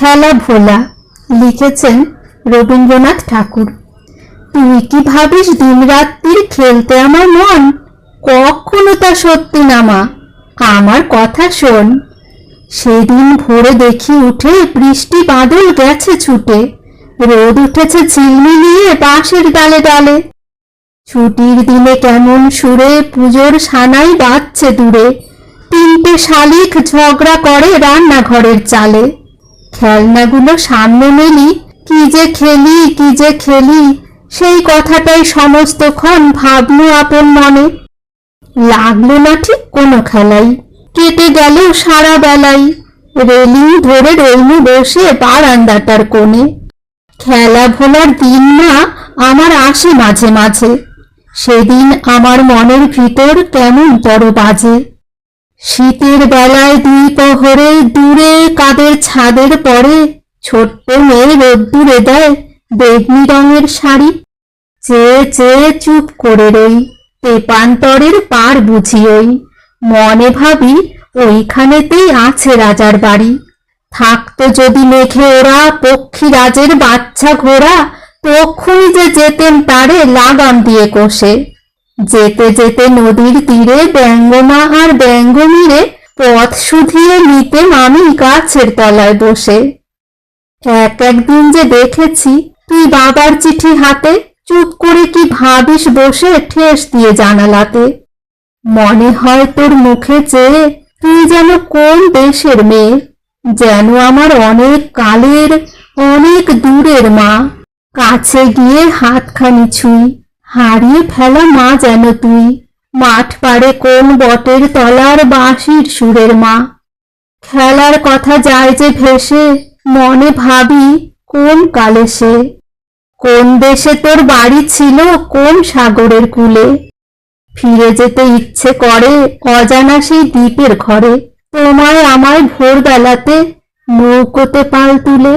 খেলা ভোলা লিখেছেন রবীন্দ্রনাথ ঠাকুর। তুই কি ভাবিস দিনরাত্রির খেলতে আমার মন? কখনো তা সত্যি না, মা। আমার কথা শোন। সেদিন ভোরে দেখি উঠে বৃষ্টি বাদল গেছে ছুটে। রোদ উঠেছে ঝিলমিলিয়ে বাঁশের ডালে ডালে। ছুটির দিনে কেমন সুরে পুজোর সানাই বাজছে দূরে। তিনটে শালিক ঝগড়া করে রান্নাঘরের চালে। খেলনাগুলো সামনে মেলি কি যে খেলি, কি যে খেলি, সেই কথাটাই সমস্তক্ষণ ভাবলু আপন মনে। লাগল না ঠিক কোনো খেলাই। কেটে গেল সারা বেলাই। রেলিং ধরে রইলু বসে বারান্দাটার কোণে। খেলা ভোলার দিন না আমার আসে মাঝে মাঝে। সেদিন আমার মনের ভিতর কেমন বড় বাজে শীতের বেলায় দুই প্রহরে দূরে, কাদের ছাদের পরে, ছোট্ট মেয়ে রোদ্দুরে দেয় বেগনি রঙের শাড়ি। চেয়ে চেয়ে চুপ করে রই, তেপান্তরের পার বুঝি ওই। মনে ভাবি ওইখানেতেই আছে রাজার বাড়ি। থাকতো যদি মেঘে ওরা পক্ষী রাজের বাচ্চা ঘোড়া তক্ষুনি যে যেতেন তারে লাগাম দিয়ে কষে। যেতে যেতে নদীর তীরে ব্যঙ্গমা আর ব্যঙ্গ ব্যঙ্গমীরে পথ শুধিয়ে নিতে আমি গাছের তলায় বসে। এক একদিন যে দেখেছি, তুই বাবার চিঠি হাতে, চুপ করে কি ভাবিস বসে ঠেস দিয়ে জানালাতে। মনে হয় তোর মুখে চেয়ে তুই যেন কোন দেশের মেয়ে, যেন আমার অনেক কালের, অনেক দূরের মা। কাছে গিয়ে হাতখানি ছুঁই। হারিয়ে ফেলা মা যেন তুই, মাঠ পাড়ে কোন বটের তলার বাঁশির সুরের মা। খেলার কথা যায় যে ভেসে, মনে ভাবি কোন কালে সে। কোন দেশে তোর বাড়ি ছিল, কোন সাগরের কূলে। ফিরে যেতে ইচ্ছে করে অজানা সেই দ্বীপের ঘরে। তোমায় আমায় ভোরবেলাতে নৌকোতে পাল তুলে।